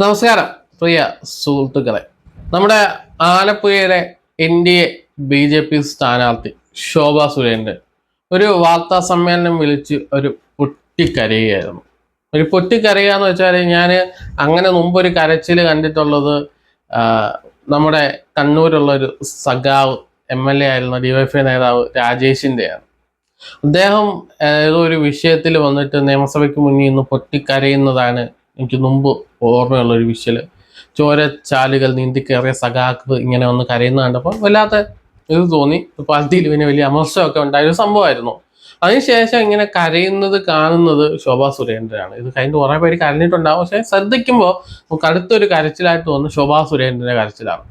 നമസ്കാരം പ്രിയ സുഹൃത്തുക്കളെ. നമ്മുടെ ആലപ്പുഴയിലെ N D A B J P സ്ഥാനാർത്ഥി ശോഭ സുരേന്ദ്രൻ ഒരു വാർത്താ സമ്മേളനം വിളിച്ച് ഒരു പൊട്ടിക്കരയുകയായിരുന്നു. ഒരു പൊട്ടിക്കരയുക എന്ന് വെച്ചാൽ ഞാൻ അങ്ങനെ മുമ്പ് ഒരു കരച്ചിൽ കണ്ടിട്ടുള്ളത് നമ്മുടെ കണ്ണൂരുള്ള ഒരു സഖാവ് എം എൽ എ ആയിരുന്ന ഡിവൈഎഫ്ഐ നേതാവ് രാജേഷിന്റെയാണ് അദ്ദേഹം ഏതോ ഒരു വിഷയത്തിൽ വന്നിട്ട് നിയമസഭയ്ക്ക് മുന്നിൽ നിന്ന് പൊട്ടിക്കരയുന്നതാണ് എനിക്ക് മുമ്പ് ഓർമ്മയുള്ള ഒരു വിഷൽ ചോരച്ചാലുകൾ നീന്തിക്കേറിയ സഖാക്ക് ഇങ്ങനെ ഒന്ന് കരയുന്ന കണ്ടപ്പോൾ വല്ലാത്ത ഇത് തോന്നി. പാർട്ടിയിൽ പിന്നെ വലിയ അമർഷമൊക്കെ ഉണ്ടായ ഒരു സംഭവമായിരുന്നു. അതിനുശേഷം ഇങ്ങനെ കരയുന്നത് കാണുന്നത് ശോഭാ സുരേന്ദ്രനാണ്. ഇത് കഴിഞ്ഞ് കുറേ പേര് കരഞ്ഞിട്ടുണ്ടാവും. പക്ഷെ ശ്രദ്ധിക്കുമ്പോൾ നമുക്ക് അടുത്തൊരു കരച്ചിലായിട്ട് തോന്നുന്നു ശോഭാ സുരേന്ദ്രന്റെ കരച്ചിലാണ്.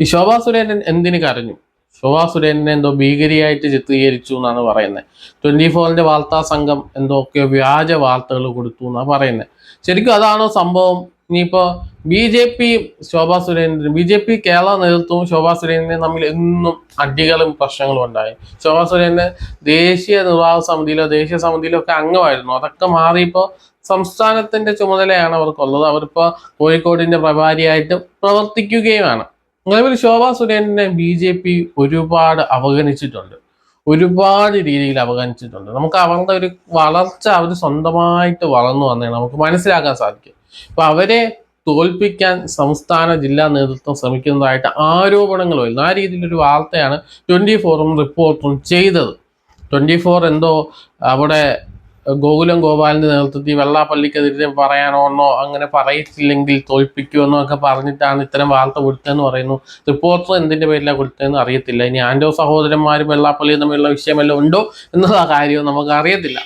ഈ ശോഭാ സുരേന്ദ്രൻ എന്തിന് കരഞ്ഞു? ശോഭാ സുരേന്ദ്രനെ എന്തോ ഭീകരിയായിട്ട് ചിത്രീകരിച്ചു എന്നാണ് പറയുന്നത്. ട്വന്റി ഫോറിന്റെ വാർത്താ സംഘം എന്തൊക്കെയോ വ്യാജ വാർത്തകൾ കൊടുത്തു എന്നാണ് പറയുന്നത്. ശരിക്കും അതാണോ സംഭവം? ഇനിയിപ്പോ B J P Shobha Surendran B J P Kerala നേതൃത്വവും ശോഭാ സുരേന്ദ്രനും തമ്മിൽ എന്നും അടികളും പ്രശ്നങ്ങളും ഉണ്ടായി. ശോഭാ സുരേന്ദ്രൻ ദേശീയ നിർവാഹക സമിതിയിലോ ദേശീയ സമിതിയിലോ ഒക്കെ അംഗമായിരുന്നു. അതൊക്കെ മാറിയപ്പോ സംസ്ഥാനത്തിന്റെ ചുമതലയാണ് അവർക്കുള്ളത്. അവരിപ്പോ കോഴിക്കോടിന്റെ പ്രഭാരിയായിട്ട് പ്രവർത്തിക്കുകയുമാണ്. നിലവിൽ ശോഭാ സുരേന്ദ്രനെ ബി ജെ പി ഒരുപാട് അവഗണിച്ചിട്ടുണ്ട്. ഒരുപാട് രീതിയിൽ അവഗണിച്ചിട്ടുണ്ട്. നമുക്ക് അവരുടെ ഒരു വളർച്ച അവർ സ്വന്തമായിട്ട് വളർന്നു വന്നേ നമുക്ക് മനസ്സിലാക്കാൻ സാധിക്കും. അപ്പൊ അവരെ തോൽപ്പിക്കാൻ സംസ്ഥാന ജില്ലാ നേതൃത്വം ശ്രമിക്കുന്നതായിട്ട് ആരോപണങ്ങൾ വരുന്നു. ആ രീതിയിലൊരു വാർത്തയാണ് ട്വന്റി ഫോറും റിപ്പോർട്ടും ചെയ്തത്. ട്വന്റി ഫോർ എന്തോ അവിടെ ഗോകുലം ഗോപാലിന്റെ നേതൃത്വത്തിൽ വെള്ളാപ്പള്ളിക്കെതിരെ പറയാനോന്നോ അങ്ങനെ പറയിട്ടില്ലെങ്കിൽ തോൽപ്പിക്കുമെന്നോ ഒക്കെ പറഞ്ഞിട്ടാണ് ഇത്തരം വാർത്ത കൊടുത്തതെന്ന് പറയുന്നു. റിപ്പോർട്ടർ എന്തിന്റെ പേരിലാണ് കൊടുത്തതെന്ന് അറിയത്തില്ല. ഇനി ആൻഡോ സഹോദരന്മാരും വെള്ളാപ്പള്ളിയും തമ്മിലുള്ള വിഷയമല്ലോ ഉണ്ടോ എന്നുള്ള കാര്യവും നമുക്ക് അറിയത്തില്ല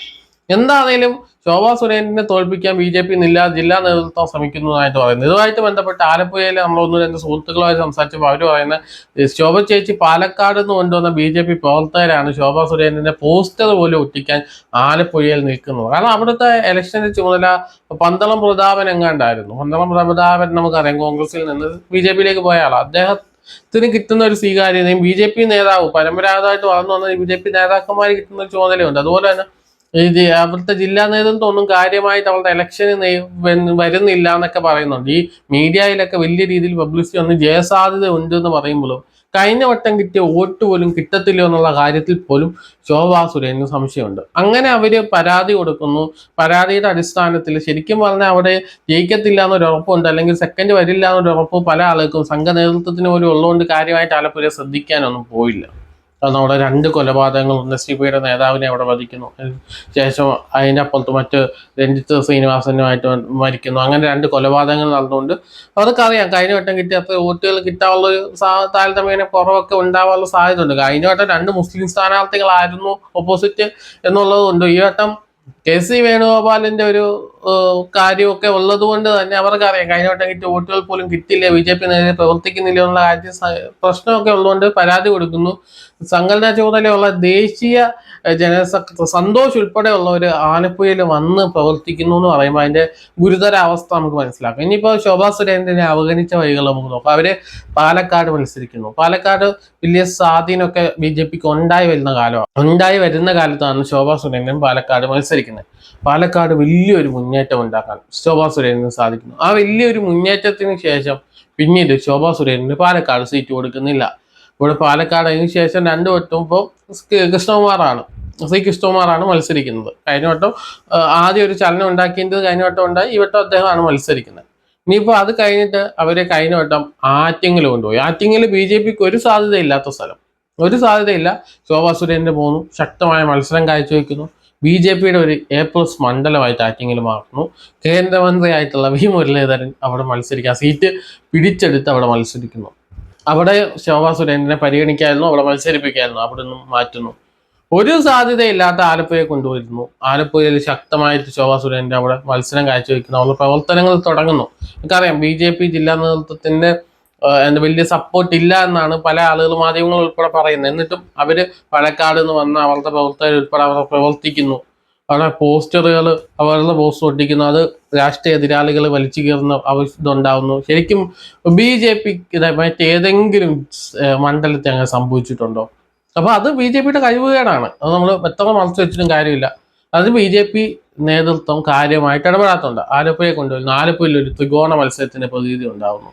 എന്താണേലും ശോഭാ സുരേന്ദ്രനെ തോൽപ്പിക്കാൻ ബി ജെ പി നില ജില്ലാ നേതൃത്വം ശ്രമിക്കുന്നതായിട്ട് പറയുന്നത് ഇതുമായിട്ട് ബന്ധപ്പെട്ട് ആലപ്പുഴയിൽ നമ്മൾ ഒന്ന് രണ്ട് സുഹൃത്തുക്കളുമായി സംസാരിച്ചപ്പോൾ അവർ പറയുന്നത് ശോഭ ചേച്ചി പാലക്കാട് നിന്ന് കൊണ്ടുവന്ന ബി ജെ പി പ്രവർത്തകരാണ് ശോഭാ സുരേന്ദ്രന്റെ പോസ്റ്റർ പോലും ഒട്ടിക്കാൻ ആലപ്പുഴയിൽ നിൽക്കുന്നത്. കാരണം അവിടുത്തെ ഇലക്ഷന്റെ ചുമതല പന്തളം പ്രതാപൻ എങ്ങാണ്ടായിരുന്നു. പന്തളം പ്രതാപൻ നമുക്കറിയാം കോൺഗ്രസിൽ നിന്ന് ബി ജെ പിയിലേക്ക് പോയ ആളാണ് അദ്ദേഹം ത്തിന് കിട്ടുന്ന ഒരു സ്വീകാര്യതയും ബി ജെ പി നേതാവ് പരമ്പരാഗതമായിട്ട് വളർന്നു വന്ന ബി ജെ പി നേതാക്കന്മാർ കിട്ടുന്ന ചുമതലയുണ്ട്. അതുപോലെ തന്നെ ഇത് അവിടുത്തെ ജില്ലാ നേതൃത്വം ഒന്നും കാര്യമായിട്ട് അവളുടെ ഇലക്ഷന് വരുന്നില്ല എന്നൊക്കെ പറയുന്നുണ്ട്. ഈ മീഡിയയിലൊക്കെ വലിയ രീതിയിൽ പബ്ലിസിറ്റി ഒന്ന് ജയസാധ്യത ഉണ്ട് എന്ന് പറയുമ്പോഴും കഴിഞ്ഞ വട്ടം കിട്ടിയ വോട്ട് പോലും കിട്ടത്തില്ലോ എന്നുള്ള കാര്യത്തിൽ പോലും ശോഭാ സുരേന്ദ്രന് സംശയമുണ്ട്. അങ്ങനെ അവർ പരാതി കൊടുക്കുന്നു. പരാതിയുടെ അടിസ്ഥാനത്തിൽ ശരിക്കും പറഞ്ഞാൽ അവിടെ ജയിക്കത്തില്ല എന്നൊരു ഉറപ്പുണ്ട്. അല്ലെങ്കിൽ സെക്കൻഡ് വരില്ല എന്നൊരു ഉറപ്പ് പല ആളുകൾക്കും സംഘ നേതൃത്വത്തിന് പോലും ഉള്ളതുകൊണ്ട് കാര്യമായിട്ട് ആലപ്പുഴ ശ്രദ്ധിക്കാനൊന്നും പോയില്ല. കാരണം അവിടെ രണ്ട് കൊലപാതകങ്ങൾ എസ് ഡി പിയുടെ നേതാവിനെ അവിടെ വധിക്കുന്നു. ശേഷം അതിന്റെ അപ്പുറത്ത് മറ്റ് രഞ്ജിത്ത് ശ്രീനിവാസനുമായിട്ട് മരിക്കുന്നു. അങ്ങനെ രണ്ട് കൊലപാതകങ്ങൾ നടന്നുകൊണ്ട് അവർക്കറിയാം കഴിഞ്ഞ വട്ടം കിട്ടിയ അത്ര വോട്ടുകൾ കിട്ടാനുള്ള ഒരു താരതമ്യേന കുറവൊക്കെ ഉണ്ടാവാനുള്ള സാധ്യത ഉണ്ട് കഴിഞ്ഞ വട്ടം രണ്ട് മുസ്ലിം സ്ഥാനാർത്ഥികളായിരുന്നു ഓപ്പോസിറ്റ് എന്നുള്ളതുകൊണ്ട് ഈ വട്ടം കെ സി വേണുഗോപാലിന്റെ ഒരു കാര്യമൊക്കെ ഉള്ളത് കൊണ്ട് തന്നെ അവർക്കറിയാം. കഴിഞ്ഞ വട്ടം കിട്ടിയ വോട്ടുകൾ പോലും കിട്ടില്ല ബി ജെ പി നേരെ പ്രവർത്തിക്കുന്നില്ല എന്നുള്ള കാര്യത്തിൽ പ്രശ്നമൊക്കെ ഉള്ളതുകൊണ്ട് പരാതി കൊടുക്കുന്നു. സംഘടനാ ചുമതലയുള്ള ദേശീയ ജനറൽ സെക്രട്ടറി സന്തോഷ് ഉൾപ്പെടെയുള്ളവർ ആലപ്പുഴയിൽ വന്ന് പ്രവർത്തിക്കുന്നു എന്ന് പറയുമ്പോൾ അതിന്റെ ഗുരുതര അവസ്ഥ നമുക്ക് മനസ്സിലാക്കാം. ഇനിയിപ്പോൾ ശോഭാ സുരേന്ദ്രനെ അവഗണിച്ച വഴികൾ നമുക്ക് നോക്കാം. അവർ പാലക്കാട് മത്സരിക്കുന്നു. പാലക്കാട് വലിയ സ്വാധീനമൊക്കെ ബി ജെ പിക്ക് ഉണ്ടായി വരുന്ന കാലമാണ്. ഉണ്ടായി വരുന്ന കാലത്താണ് ശോഭാ സുരേന്ദ്രൻ പാലക്കാട് മത്സരിക്കുന്നത്. പാലക്കാട് വലിയൊരു മുന്നേറ്റം ഉണ്ടാക്കാൻ ശോഭാ സുരേന്ദ്രന് സാധിക്കുന്നു. ആ വലിയൊരു മുന്നേറ്റത്തിന് ശേഷം പിന്നീട് ശോഭാ സുരേന്ദ്രന് പാലക്കാട് സീറ്റ് കൊടുക്കുന്നില്ല. ഇവിടെ പാലക്കാട് അതിന് ശേഷം രണ്ട് വട്ടം ഇപ്പോൾ കൃഷ്ണകുമാറാണ് ശ്രീ കൃഷ്ണകുമാറാണ് മത്സരിക്കുന്നത്. കഴിഞ്ഞ വട്ടം ആദ്യം ഒരു ചലനം ഉണ്ടാക്കിയത് കഴിഞ്ഞ വട്ടം ഉണ്ടായി ഈ വട്ടം അദ്ദേഹമാണ് മത്സരിക്കുന്നത്. ഇനിയിപ്പോൾ അത് കഴിഞ്ഞിട്ട് അവരെ കഴിഞ്ഞ വട്ടം ആറ്റിങ്ങൽ കൊണ്ടുപോയി. ആറ്റിങ്ങൽ ബി ജെ പിക്ക് ഒരു സാധ്യതയില്ലാത്ത സ്ഥലം. ഒരു സാധ്യതയില്ല. ശോഭാ സുരേന്ദ്രൻ പോകുന്നു ശക്തമായ മത്സരം കാഴ്ചവെക്കുന്നു. ബി ജെ പിയുടെ ഒരു എ പ്ലസ് മണ്ഡലമായിട്ട് ആറ്റിങ്ങിൽ മാറുന്നു. കേന്ദ്രമന്ത്രിയായിട്ടുള്ള വി മുരളീധരൻ അവിടെ മത്സരിക്കുക സീറ്റ് പിടിച്ചെടുത്ത് അവിടെ മത്സരിക്കുന്നു. അവിടെ ശോഭാ സുരേന്ദ്രനെ പരിഗണിക്കായിരുന്നു അവിടെ മത്സരിപ്പിക്കായിരുന്നു അവിടെ നിന്നും മാറ്റുന്നു. ഒരു സാധ്യതയില്ലാത്ത ആലപ്പുഴയെ കൊണ്ടുവരുന്നു. ആലപ്പുഴയിൽ ശക്തമായിട്ട് ശോഭാ സുരേന്ദ്രൻ അവിടെ മത്സരം കാഴ്ചവെക്കുന്നു. അവിടെ പ്രവർത്തനങ്ങൾ തുടങ്ങുന്നു. നമുക്കറിയാം ബി ജെ പി ജില്ലാ നേതൃത്വത്തിന്റെ എന്താ വലിയ സപ്പോർട്ട് ഇല്ല എന്നാണ് പല ആളുകൾ മാധ്യമങ്ങൾ ഉൾപ്പെടെ പറയുന്നത്. എന്നിട്ടും അവർ പാലക്കാട് നിന്ന് വന്ന അവരുടെ പ്രവർത്തകർ ഉൾപ്പെടെ അവർ പ്രവർത്തിക്കുന്നു. അവിടെ പോസ്റ്ററുകൾ അവരുടെ പോസ്റ്റർ ഒട്ടിക്കുന്നു. അത് രാഷ്ട്രീയ എതിരാളികൾ വലിച്ചു കയറുന്ന ഇതുണ്ടാവുന്നു. ശരിക്കും ബി ജെ പി മറ്റേതെങ്കിലും മണ്ഡലത്തിൽ അങ്ങനെ സംഭവിച്ചിട്ടുണ്ടോ? അപ്പൊ അത് ബി ജെ പിയുടെ കഴിവുകേടാണ്. അത് നമ്മൾ എത്ര മറച്ചു വെച്ചിട്ടും കാര്യമില്ല. അത് ബി ജെ പി നേതൃത്വം കാര്യമായിട്ട് ഇടപെടാത്തുണ്ട്. ആലപ്പുഴയെ കൊണ്ടുവരുന്നു. ആലപ്പുഴയിൽ ഒരു ത്രികോണ മത്സരത്തിന്റെ പ്രതീതി ഉണ്ടാകുന്നു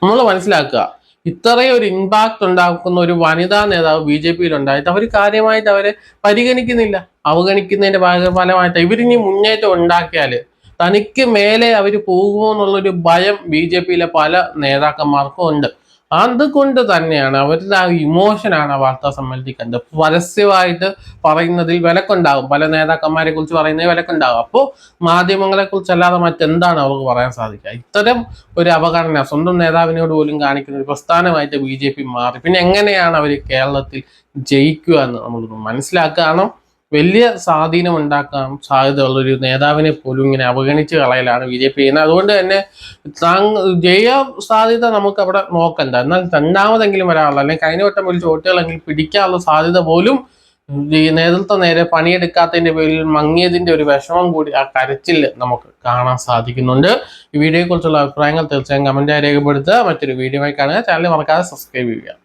നമ്മൾ മനസ്സിലാക്കുക ഇത്രയും ഒരു ഇമ്പാക്ട് ഉണ്ടാക്കുന്ന ഒരു വനിതാ നേതാവ് ബി ജെ പിയിൽ ഉണ്ടായിട്ട് അവർ കാര്യമായിട്ട് അവരെ പരിഗണിക്കുന്നില്ല. അവഗണിക്കുന്നതിന്റെ ഭാഗ ഫലമായിട്ട് ഇവരിനി മുന്നേറ്റം ഉണ്ടാക്കിയാൽ തനിക്ക് മേലെ അവർ പോകുമോ എന്നുള്ളൊരു ഭയം ബി ജെ പിയിലെ പല നേതാക്കന്മാർക്കും ഉണ്ട്. അതുകൊണ്ട് തന്നെയാണ് അവരുടെ ആ ഇമോഷനാണ് ആ വാർത്താ സമ്മേളനത്തിൽ കണ്ടത് പരസ്യമായിട്ട് പറയുന്നതിൽ വിലക്കുണ്ടാകും. പല നേതാക്കന്മാരെ കുറിച്ച് പറയുന്നതിൽ വിലക്കുണ്ടാകും. അപ്പോൾ മാധ്യമങ്ങളെ കുറിച്ചല്ലാതെ മറ്റെന്താണ് അവർക്ക് പറയാൻ സാധിക്കുക? ഇത്തരം ഒരു അവഗണന സ്വന്തം നേതാവിനോട് പോലും കാണിക്കുന്ന ഒരു പ്രസ്ഥാനമായിട്ട് ബി മാറി. പിന്നെ എങ്ങനെയാണ് അവർ കേരളത്തിൽ ജയിക്കുക എന്ന് നമ്മൾ മനസ്സിലാക്കുക. കാരണം വലിയ സ്വാധീനം ഉണ്ടാക്കാൻ സാധ്യതയുള്ള ഒരു നേതാവിനെ പോലും ഇങ്ങനെ അവഗണിച്ച് കളയലാണ് ബി ജെ പി. ചെയ്യുന്നത് അതുകൊണ്ട് തന്നെ ജയ സാധ്യത നമുക്ക് അവിടെ നോക്കണ്ട. എന്നാൽ രണ്ടാമതെങ്കിലും വരാനുള്ള അല്ലെങ്കിൽ കഴിഞ്ഞ വട്ടം വിളിച്ച് വോട്ടുകളെങ്കിലും പിടിക്കാനുള്ള സാധ്യത പോലും ഈ നേതൃത്വം നേരെ പണിയെടുക്കാത്തതിന്റെ പേരിൽ മങ്ങിയതിന്റെ ഒരു വിഷമം കൂടി ആ കരച്ചിൽ നമുക്ക് കാണാൻ സാധിക്കുന്നുണ്ട്. ഈ വീഡിയോയെ കുറിച്ചുള്ള അഭിപ്രായങ്ങൾ തീർച്ചയായും കമന്റായി രേഖപ്പെടുത്തുക. മറ്റൊരു വീഡിയോയായി കാണുക. ചാനൽ മറക്കാതെ സബ്സ്ക്രൈബ് ചെയ്യുക.